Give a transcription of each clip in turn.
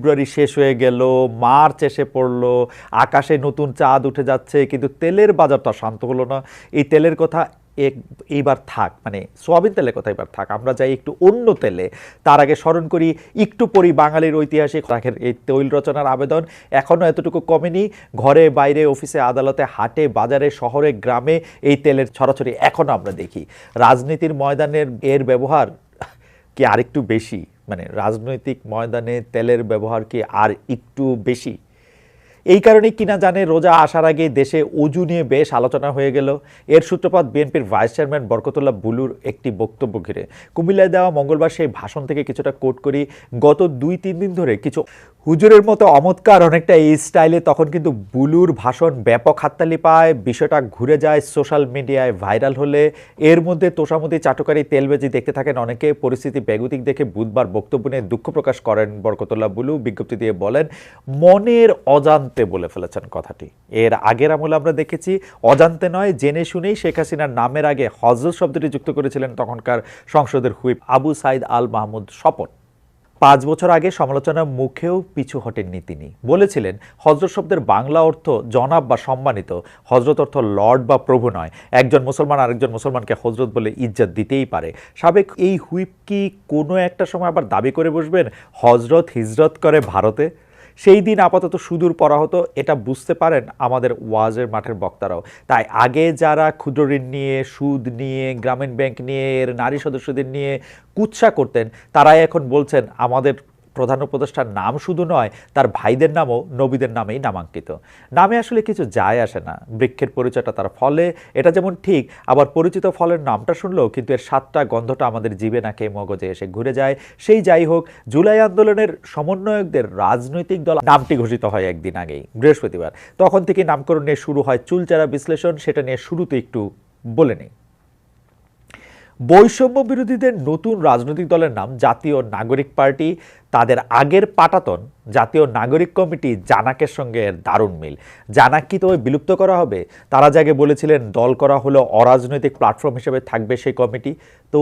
ফেব্রুয়ারি শেষ হয়ে গেল, মার্চ এসে পড়ল, আকাশে নতুন চাঁদ উঠে যাচ্ছে, কিন্তু তেলের বাজার তো আর শান্ত হলো না। এই তেলের কথা এক, এইবার থাক মানে সোয়াবিন তেলের কথা এবার থাক, আমরা যাই একটু অন্য তেলে। তার আগে স্মরণ করি, একটু পরি বাঙালির ঐতিহাসিক রাখের এই তৈল রচনার আবেদন, এখনও এতটুকু কমেনি। ঘরে বাইরে অফিসে আদালতে, হাটে, বাজারে, শহরে, গ্রামে এই তেলের ছড়াছড়ি এখনও আমরা দেখি। রাজনীতির ময়দানের এর ব্যবহার কি আরেকটু বেশি? মানে রাজনৈতিক ময়দানে তেলের ব্যবহার কি আর একটু বেশি? এই কারণে কিনা জানে রোজা আসার আগে দেশে অজু নিয়ে বেশ আলোচনা হয়ে গেল। এর সূত্রপাত বিএনপির ভাইস চেয়ারম্যান বরকতুল্লাহ বুলুর একটি বক্তব্য ঘিরে। কুমিল্লায় দেওয়া মঙ্গলবার সেই ভাষণ থেকে কিছুটা কোট করি গত দুই তিন দিন ধরে কিছু হুজুরের মতো অমৎকার অনেকটা এই স্টাইলে তখন কিন্তু বুলুর ভাষণ ব্যাপক হাততালি পায়, বিষয়টা ঘুরে যায় সোশ্যাল মিডিয়ায় ভাইরাল হলে। এর মধ্যে তোষামতি, চাটুকারি তেলবেজি দেখতে থাকেন অনেকে। পরিস্থিতি বেগুতিক দেখে বুধবার বক্তব্য নিয়ে দুঃখ প্রকাশ করেন বরকতুল্লাহ বুলু। বিজ্ঞপ্তি দিয়ে বলেন, মনের অজান্তে বলে ফেলেছেন কথাটি। এর আগের আমলে আমরা দেখেছি, অজান্তে নয়, জেনে শুনেই শেখ হাসিনার নামের আগে হজরত শব্দটি যুক্ত করেছিলেন তখনকার সংসদের হুইপ আবু সাইদ আল মাহমুদ স্বপন। পাঁচ বছর আগে সমালোচনার মুখেও পিছু হটেননি তিনি। বলেছিলেন হজরত শব্দের বাংলা অর্থ জনাব বা সম্মানিত হজরত অর্থ লর্ড বা প্রভু নয়। একজন মুসলমান আরেকজন মুসলমানকে হজরত বলে ইজ্জাত দিতেই পারে। সাবেক এই হুইপ কি কোনো একটা সময় আবার দাবি করে বসবেন হজরত হিজরত করে ভারতে? সেই দিন আপাতত সুদূর পড়া হতো, এটা বুঝতে পারেন আমাদের ওয়াজের মাঠের বক্তারাও। তাই আগে যারা ক্ষুদ্র ঋণ নিয়ে, সুদ নিয়ে, গ্রামীণ ব্যাংক নিয়ে, এর নারী সদস্যদের নিয়ে কুৎসা করতেন, তারাই এখন বলছেন, আমাদের প্রধান উপদেষ্টার নাম শুধু নয়, তার ভাইদের নামও নবীদের নামেই নামাঙ্কিত। নামে আসলে কিছু যায় আসে না। বৃক্ষের পরিচয়টা তার ফলে, এটা যেমন ঠিক, আবার পরিচিত ফলের নামটা শুনলেও কিন্তু এর সাতটা গন্ধটা আমাদের জীবে নাকে মগজে এসে ঘুরে যায়। সেই যাই হোক, জুলাই আন্দোলনের সমন্বয়কদের রাজনৈতিক দল নামটি ঘোষিত হয় একদিন আগেই, বৃহস্পতিবার। তখন থেকে নামকরণ নিয়ে শুরু হয় চুলচারা বিশ্লেষণ, সেটা নিয়ে শুরুতে একটু বলে নেই। বৈষম্য বিরোধীদের নতুন রাজনৈতিক দলের নাম জাতীয় নাগরিক পার্টি, তাদের আগের পাটাতন জাতীয় নাগরিক কমিটি জানাকের সঙ্গে দারুণ মিল। জানাক কি তবে বিলুপ্ত করা হবে। তারা যাকে বলেছিলেন, দল করা হলো অরাজনৈতিক প্ল্যাটফর্ম হিসেবে থাকবে সেই কমিটি। তো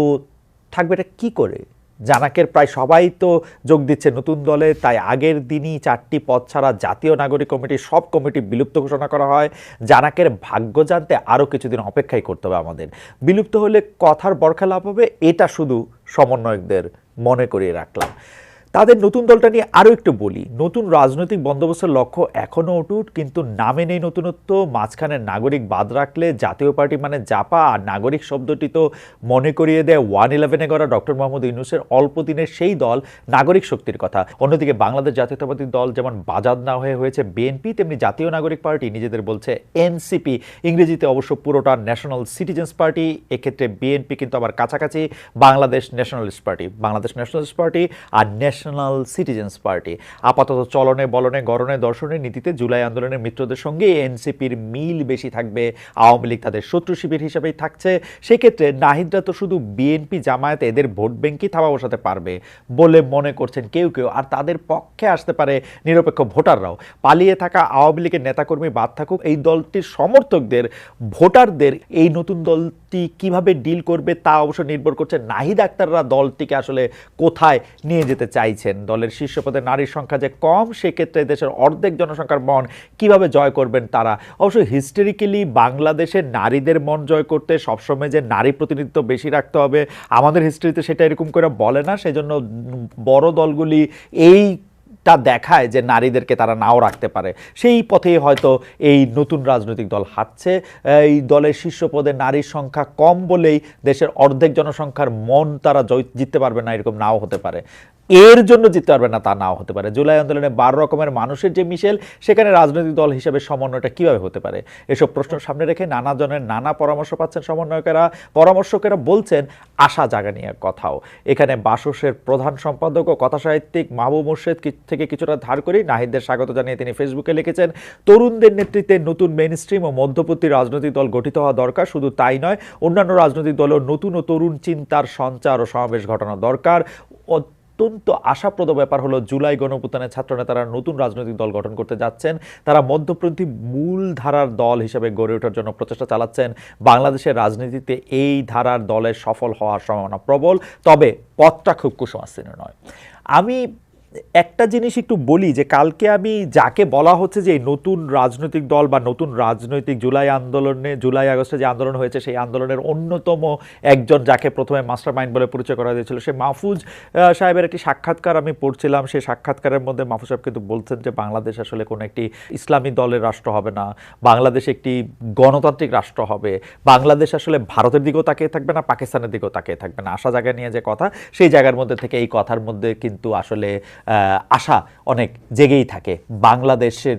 থাকবে এটা কী করে? জানাকের প্রায় সবাই তো যোগ দিচ্ছে নতুন দলে, তাই আগের দিনই চারটি পদ ছাড়া জাতীয় নাগরিক কমিটির সব কমিটি বিলুপ্ত ঘোষণা করা হয়। জানাকের ভাগ্য জানতে আরও কিছুদিন অপেক্ষাই করতে হবে আমাদের। বিলুপ্ত হলে কথার বরখা লাভ হবে, এটা শুধু সমন্বয়কদের মনে করিয়ে রাখলাম। তাদের নতুন দলটা নিয়ে আরও একটু বলি। নতুন রাজনৈতিক বন্দোবস্তের লক্ষ্য এখনও অটুট, কিন্তু নামে নেই নতুনত্ব। মাঝখানে নাগরিক বাদ রাখলে জাতীয় পার্টি মানে জাপা, আর নাগরিক শব্দটি তো মনে করিয়ে দেয় ওয়ান ইলেভেনে করা ডক্টর মোহাম্মদ ইউনুসের অল্প দিনের সেই দল নাগরিক শক্তির কথা। অন্যদিকে বাংলাদেশ জাতীয়তাবাদী দল যেমন বাজাদ না হয়ে হয়েছে বিএনপি তেমনি জাতীয় নাগরিক পার্টি নিজেদের বলছে এনসিপি ইংরেজিতে অবশ্য পুরোটা ন্যাশনাল সিটিজেন্স পার্টি এক্ষেত্রে বিএনপি কিন্তু আবার কাছাকাছি Bangladesh nationalist party Bangladesh nationalist party আর ন্যাশনাল সিটিজেন্স পার্টি আপাতত চলনে, বলনে, গড়নে, দর্শনে, নীতিতে জুলাই আন্দোলনের মিত্রদের সঙ্গে এনসিপির মিল বেশি থাকবে। আওয়ামী লীগ তাদের শত্রু শিবির হিসেবেই থাকছে। সেক্ষেত্রে নাহিদরা তো শুধু বিএনপি জামায়াত, এদের ভোট ব্যাংকই থাবা বসাতে পারবে বলে মনে করছেন কেউ কেউ। আর তাদের পক্ষে আসতে পারে নিরপেক্ষ ভোটাররাও। পালিয়ে থাকা আওয়ামী লীগের নেতাকর্মী বাদ থাকুক, এই দলটির সমর্থকদের, ভোটারদের এই নতুন দলটি কীভাবে ডিল করবে তা অবশ্য নির্ভর করছে নাহিদ আক্তাররা দলটিকে আসলে কোথায় নিয়ে যেতে চাইছেন। দলের শীর্ষ পদে নারীর সংখ্যা যে কম, সেক্ষেত্রে দেশের অর্ধেক জনসংখ্যার মন কীভাবে জয় করবেন তারা? অবশ্য হিস্টোরিক্যালি বাংলাদেশের নারীদের মন জয় করতে সবসময় যে নারী প্রতিনিধিত্ব বেশি রাখতে হবে, আমাদের হিস্ট্রিতে সেটা এরকম করে বলে না। সেজন্য বড় দলগুলি এই তা দেখায় যে নারীদেরকে তারা নাও রাখতে পারে। সেই পথেই হয়তো এই নতুন রাজনৈতিক দল হাঁটছে। এই দলের শীর্ষ পদে নারীর সংখ্যা কম বলেই দেশের অর্ধেক জনসংখ্যার মন তারা জিততে পারবে না, এরকম নাও হতে পারে। এর জন্য জিততে পারবে না তা নাও হতে পারে। জুলাই আন্দোলনে বারো রকমের মানুষের যে মিশেল, সেখানে রাজনৈতিক দল হিসেবে সমন্বয়টা কীভাবে হতে পারে? এসব প্রশ্ন সামনে রেখে নানা জনের নানা পরামর্শ পাচ্ছেন সমন্বয়কেরা। পরামর্শকেরা বলছেন, আশা জাগা নিয়ে কথাও। এখানে বাসসের প্রধান সম্পাদক ও কথাসাহিত্যিক মাহবুব মুর্শেদ থেকে কিছুটা ধার করেই নাহিদদের স্বাগত জানিয়ে তিনি ফেসবুকে লিখেছেন, তরুণদের নেতৃত্বে নতুন মেইন স্ট্রিম ও মধ্যবর্তী রাজনৈতিক দল গঠিত হওয়া দরকার, শুধু তাই নয়, অন্যান্য রাজনৈতিক দলও নতুন ও তরুণ চিন্তার সঞ্চার ও সমাবেশ ঘটানো দরকার। অত্যন্ত আশাপ্রদ ব্যাপার হলো জুলাই গণপুতানে ছাত্রনেতারা নতুন রাজনৈতিক দল গঠন করতে যাচ্ছেন। তারা মধ্যপন্থী মূল ধারার দল হিসেবে গড়ে ওঠার জন্য প্রচেষ্টা চালাচ্ছেন। বাংলাদেশের রাজনীতিতে এই ধারার দলের সফল হওয়ার সম্ভাবনা প্রবল, তবে পথটা খুব কুসুমাসীন নয়। আমি একটা জিনিস একটু বলি যে, কালকে আমি যাকে বলা হচ্ছে যে নতুন রাজনৈতিক দল বা নতুন রাজনৈতিক জুলাই আন্দোলনে, জুলাই আগস্টে যে আন্দোলন হয়েছে, সেই আন্দোলনের অন্যতম একজন যাকে প্রথমে মাস্টার মাইন্ড বলে পরিচয় করা হয়েছিল, সে মাহফুজ সাহেবের একটি সাক্ষাৎকার আমি পড়ছিলাম। সেই সাক্ষাৎকারের মধ্যে মাহফুজ সাহেব কিন্তু বলছেন যে, বাংলাদেশ আসলে কোনো একটি ইসলামী দলের রাষ্ট্র হবে না। বাংলাদেশ একটি গণতান্ত্রিক রাষ্ট্র হবে। বাংলাদেশ আসলে ভারতের দিকেও তাকিয়ে থাকবে না, পাকিস্তানের দিকেও তাকিয়ে থাকবে না। আশা জায়গা নিয়ে যে কথা, সেই জায়গার মধ্যে থেকে এই কথার মধ্যে কিন্তু আসলে আশা অনেক জেগেই থাকে। বাংলাদেশের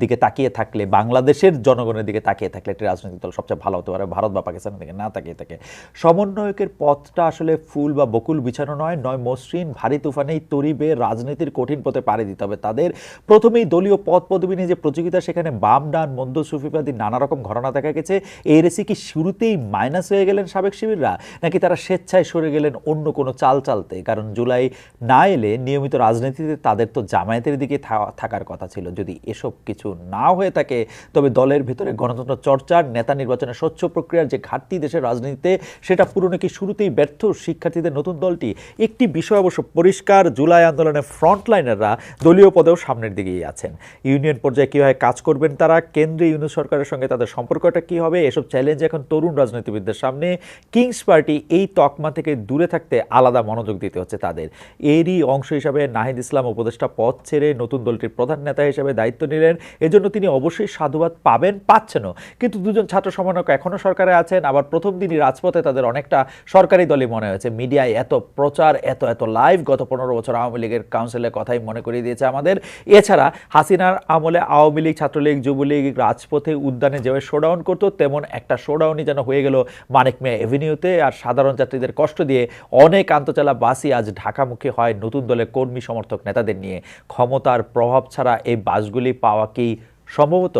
দিকে তাকিয়ে থাকলে, বাংলাদেশের জনগণের দিকে তাকিয়ে থাকলে একটি রাজনৈতিক দল সবচেয়ে ভালো হতে পারে। ভারত বা পাকিস্তানের দিকে না তাকিয়ে থাকে। সমন্বয়কের পথটা আসলে ফুল বা বকুল বিছানো নয় নয় মসৃণ, ভারী তুফানেই তরিবে, রাজনীতির কঠিন পথে পাড়ি দিতে হবে তাদের। প্রথমেই দলীয় পদ পদবী নিয়ে যে প্রতিযোগিতা, সেখানে বাম, ডান, মন্দ সুফিবাদী নানা রকম ঘটনা দেখা গেছে। এই রেসি কি শুরুতেই মাইনাস হয়ে গেলেন সাবেক শিবিররা, নাকি তারা স্বেচ্ছায় সরে গেলেন অন্য কোনো চাল চালতে? কারণ জুলাই না এলে নিয়মিত রাজনীতিতে তাদের তো জামায়াতের দিকে থাকার কথা ছিল। যদি এসব কিছু না হয়ে থাকে। তবে দলের ভিতরে গণতন্ত্র চর্চার নেতা নির্বাচনের স্বচ্ছ প্রক্রিয়ার যে ঘাটতি দেশের রাজনীতিতে, সেটা পূরণে কি শুরুতেই ব্যর্থ? শিক্ষার্থীদের নতুন দলটি একটি বিষয় অবশ্য পরিষ্কার, জুলাই আন্দোলনের ফ্রন্টলাইনাররা দলীয় পদেও সামনের দিকেই আছেন। ইউনিয়ন পর্যায়ে কীভাবে কাজ করবেন তারা? কেন্দ্রীয় ইউনিয়ন সরকারের সঙ্গে তাদের সম্পর্কটা কী হবে? এসব চ্যালেঞ্জ এখন তরুণ রাজনীতিবিদদের সামনে। কিংস পার্টি এই তকমা থেকে দূরে থাকতে আলাদা মনোযোগ দিতে হচ্ছে তাদের। এরই অংশ হিসাবে নাহিদ ইসলাম উপদেষ্টা পদ ছেড়ে নতুন দলটির প্রধান নেতা হিসেবে দায়িত্ব নিলেন। এজন্য তিনি অবশ্যই সাধুবাদ পাবেন, পাচ্ছেনও। কিন্তু দুজন ছাত্র সমন্বয়ক এখনও সরকারে আছেন। আবার প্রথম দিনই রাজপথে তাদের অনেকটা সরকারি দলই মনে হয়েছে। মিডিয়ায় এত প্রচার, এত এত লাইভ গত পনেরো বছর আওয়ামী লীগের কাউন্সিলের কথাই মনে করিয়ে দিয়েছে আমাদের। এছাড়া হাসিনার আমলে আওয়ামী লীগ, ছাত্রলীগ, যুবলীগ রাজপথে উদ্যানে যেভাবে শোডাউন করতো, তেমন একটা শোডাউনই যেন হয়ে গেল মানিক মিয়া এভিনিউতে আর সাধারণ যাত্রীদের কষ্ট দিয়ে অনেক আন্তচালা বাসই আজ ঢাকামুখী হয় নতুন দলের কর্মী সমর্থক নেতাদের নিয়ে। ক্ষমতার প্রভাব ছাড়া এই বাসগুলি পাওয়া কি সম্ভবত?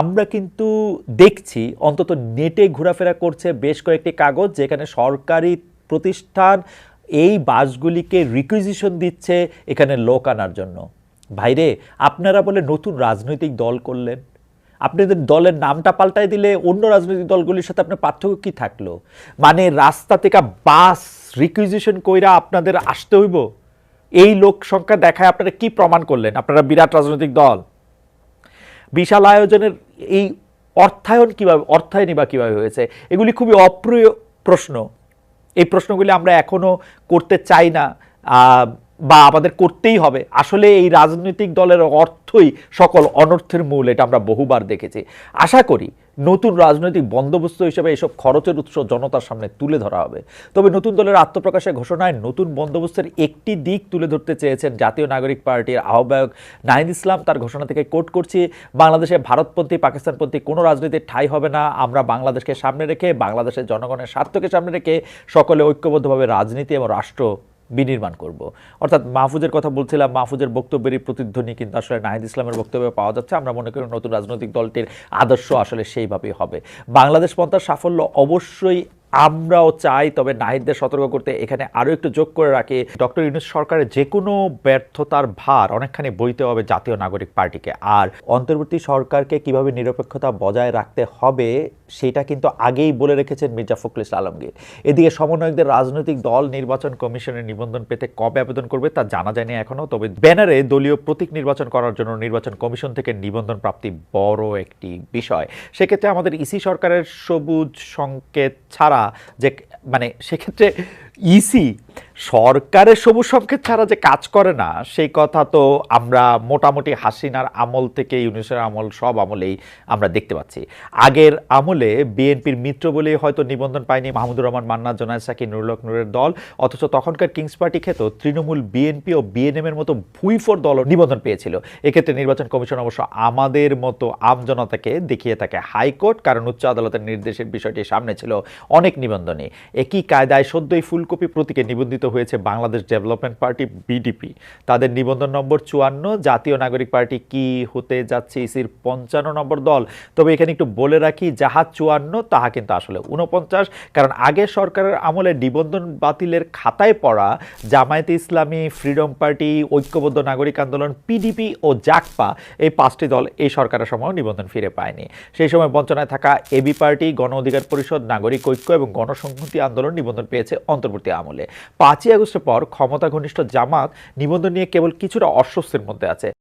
আমরা কিন্তু দেখছি, অন্তত নেটে ঘোরাফেরা করছে বেশ কয়েকটি কাগজ যেখানে সরকারি প্রতিষ্ঠান এই বাসগুলিকে রিকুইজিশন দিচ্ছে এখানে লোক আনার জন্য। ভাইরে, আপনারা বলে নতুন রাজনৈতিক দল করলেন। আপনাদের দলের নামটা পাল্টাই দিলে অন্য রাজনৈতিক দলগুলির সাথে আপনার পার্থক্য কি থাকল? মানে রাস্তা থেকে বাস রিকুইজিশন কইরা আপনাদের আসতে হইব? এই লোক সংখ্যা দেখায় আপনারা কি প্রমাণ করলেন? আপনারা বিরাট রাজনৈতিক দল। বিশাল আয়োজনের এই অর্থায়ন কীভাবে, অর্থায়নই বা কীভাবে হয়েছে, এগুলি খুবই অপ্রিয় প্রশ্ন। এই প্রশ্নগুলি আমরা এখনও করতে চাই না। বা আমাদের করতেই হবে। আসলে এই রাজনৈতিক দলের অর্থই সকল অনর্থের মূল, এটা আমরা বহুবার দেখেছি। আশা করি নতুন রাজনৈতিক বন্দোবস্ত হিসেবে এসব খরচের উৎস জনতার সামনে তুলে ধরা হবে। তবে নতুন দলের আত্মপ্রকাশের ঘোষণায় নতুন বন্দোবস্তের একটি দিক তুলে ধরতে চেয়েছেন জাতীয় নাগরিক পার্টির আহ্বায়ক নাহিদ ইসলাম। তার ঘোষণা থেকে কোট করছি, বাংলাদেশে ভারতপন্থী, পাকিস্তানপন্থী কোনো রাজনীতির ঠাঁই হবে না। আমরা বাংলাদেশকে সামনে রেখে, বাংলাদেশের জনগণের স্বার্থকে সামনে রেখে সকলে ঐক্যবদ্ধভাবে রাজনীতি এবং রাষ্ট্র বিনির্মাণ করব। অর্থাৎ মাহফুজের কথা বলছিলাম, মাহফুজের বক্তব্যেরই প্রতিধ্বনি কিন্তু আসলে নাহিদ ইসলামের বক্তব্যে পাওয়া যাচ্ছে। আমরা মনে করি নতুন রাজনৈতিক দলটির আদর্শ আসলে সেইভাবেই হবে। বাংলাদেশ পন্থার সাফল্য অবশ্যই আমরাও চাই, তবে নাহিদদের সতর্ক করতে এখানে আরও একটু যোগ করে রাখি। ডক্টর ইউনুস সরকারের যে কোনো ব্যর্থতার ভার অনেকখানি বইতে হবে জাতীয় নাগরিক পার্টিকে। আর অন্তর্বর্তী সরকারকে কীভাবে নিরপেক্ষতা বজায় রাখতে হবে, সেটা কিন্তু আগেই বলে রেখেছেন মির্জা ফখরুল আলমগীর। এদিকে সমন্বয়কদের রাজনৈতিক দল নির্বাচন কমিশনের নিবন্ধন পেতে কবে আবেদন করবে তা জানা যায়নি এখনও, তবে ব্যানারে দলীয় প্রতীক নির্বাচন করার জন্য নির্বাচন কমিশন থেকে নিবন্ধন প্রাপ্তি বড় একটি বিষয়। সেক্ষেত্রে আমাদের ইসি সরকারের সবুজ সংকেত ছাড়া যে মানে সেক্ষেত্রে ইসি সরকারের সবুজ সংকেত ছাড়া যে কাজ করে না, সেই কথা তো আমরা মোটামুটি হাসিনার আমল থেকে, ইউনিসের আমল, সব আমলেই আমরা দেখতে পাচ্ছি। আগের আমলে বিএনপির মিত্র বলেই হয়তো নিবন্ধন পায়নি মাহমুদুর রহমান, মান্না, জোনায়দ সাকি নুরুলক নুরের দল, অথচ তখনকার কিংস পার্টি খেত তৃণমূল বিএনপি ও বিএনএম এর মতো ভুইফোর দল নিবন্ধন পেয়েছিল। এক্ষেত্রে নির্বাচন কমিশন অবশ্য আমাদের মতো আমজনতাকে দেখিয়ে থাকে হাইকোর্ট, কারণ উচ্চ আদালতের নির্দেশের বিষয়টি সামনে ছিল অনেক নিবন্ধনে একই কায়দায় সদ্যই ফুলকপি প্রতীকে নিবন্ধিত হয়েছে বাংলাদেশ ডেভেলপমেন্ট পার্টি বিডিপি তাদের নিবন্ধন নম্বর চুয়ান্ন, জাতীয় নাগরিক পার্টি কি হতে যাচ্ছে? ইসির পঞ্চান্ন নম্বর দল। তবে এখানে একটু বলে রাখি, যাহা চুয়ান্ন, তাহা কিন্তু আসলে উনপঞ্চাশ কারণ আগের সরকারের আমলে নিবন্ধন বাতিলের খাতায় পড়া জামায়াতে ইসলামী ফ্রিডম পার্টি ঐক্যবদ্ধ নাগরিক আন্দোলন পিডিপি ও জাকপা এই পাঁচটি দল এই সরকারের সময় নিবন্ধন ফিরে পায়নি। সেই সময় বঞ্চনায় থাকা এবি পার্টি গণ অধিকার পরিষদ, নাগরিক ঐক্য এবং গণসংহতি আন্দোলন নিবন্ধন পেয়েছে অন্তর্বর্তী আমলে। পাঁচ পাঁচই আগস্টের পর ক্ষমতা ঘনিষ্ঠ জামাত নিবন্ধন নিয়ে কেবল কিছুটা অস্বস্তির মধ্যে আছে।